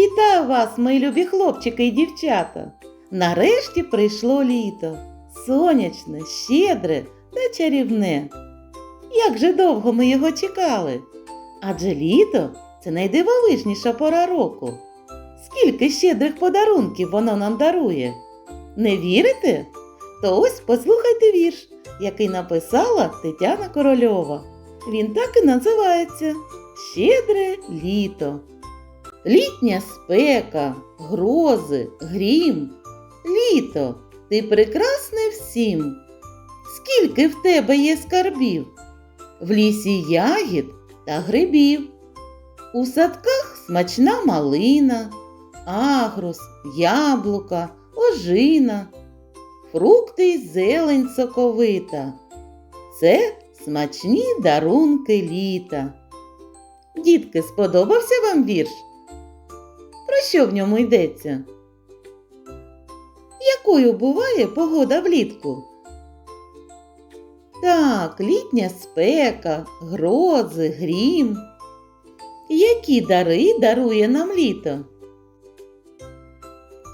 Вітаю вас, мої любі хлопчики і дівчата! Нарешті прийшло літо. Сонячне, щедре та чарівне. Як же довго ми його чекали? Адже літо це найдивовижніша пора року. Скільки щедрих подарунків воно нам дарує. Не вірите? То ось послухайте вірш, який написала Тетяна Корольова. Він так і називається Щедре літо. Літня спека, грози, грім. Літо, ти прекрасне всім. Скільки в тебе є скарбів? В лісі ягід та грибів. У садках смачна малина, агрус, яблука, ожина, фрукти й зелень соковита. Це смачні дарунки літа. Дітки, сподобався вам вірш? Про що в ньому йдеться? Якою буває погода влітку? Так, літня спека, грози, грім. Які дари дарує нам літо?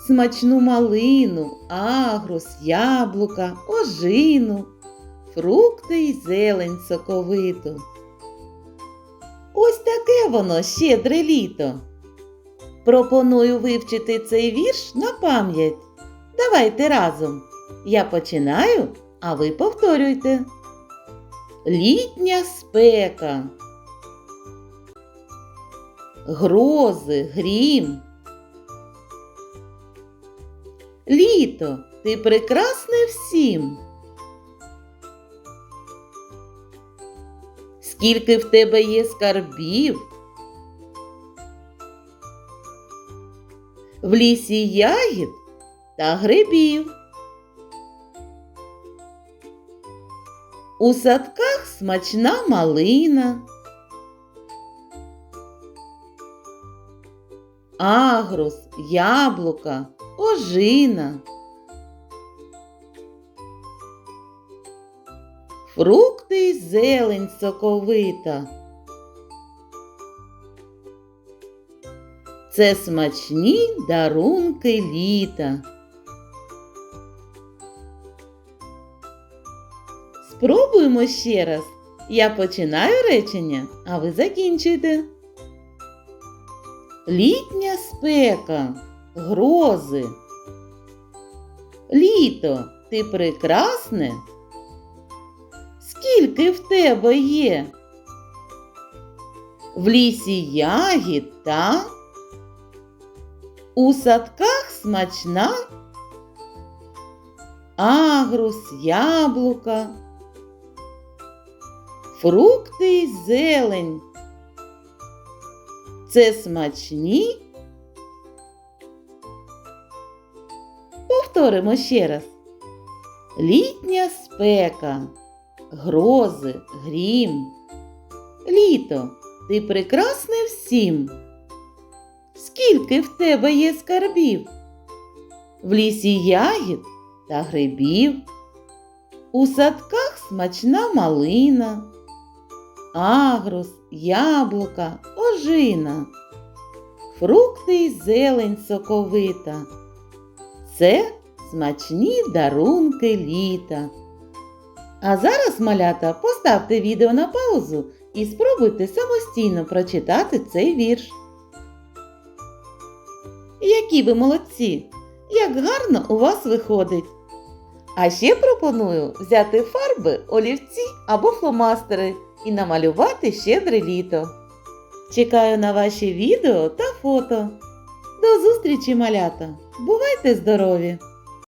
Смачну малину, агрус, яблука, ожину, фрукти й зелень соковиту. Ось таке воно щедре літо. Пропоную вивчити цей вірш на пам'ять. Давайте разом. Я починаю, а ви повторюйте. Літня спека. Грози, грім. Літо, ти прекрасне всім. Скільки в тебе є скарбів? В лісі ягід та грибів. У садках смачна малина. Агрус, яблука, ожина. Фрукти й зелень соковита. Це смачні дарунки літа. Спробуємо ще раз. Я починаю речення, а ви закінчуйте. Літня спека, грози. Літо, ти прекрасне? Скільки в тебе є? В лісі ягід та у садках смачна агрус, яблука, фрукти й зелень. Це смачні. Повторимо ще раз. Літня спека, грози, грім. Літо, ти прекрасне всім. Скільки в тебе є скарбів? В лісі ягід та грибів. У садках смачна малина, агрус, яблука, ожина, фрукти й зелень соковита. Це смачні дарунки літа. А зараз, малята, поставте відео на паузу і спробуйте самостійно прочитати цей вірш. Які ви молодці! Як гарно у вас виходить! А ще пропоную взяти фарби, олівці або фломастери і намалювати щедре літо. Чекаю на ваші відео та фото. До зустрічі, малята! Бувайте здорові!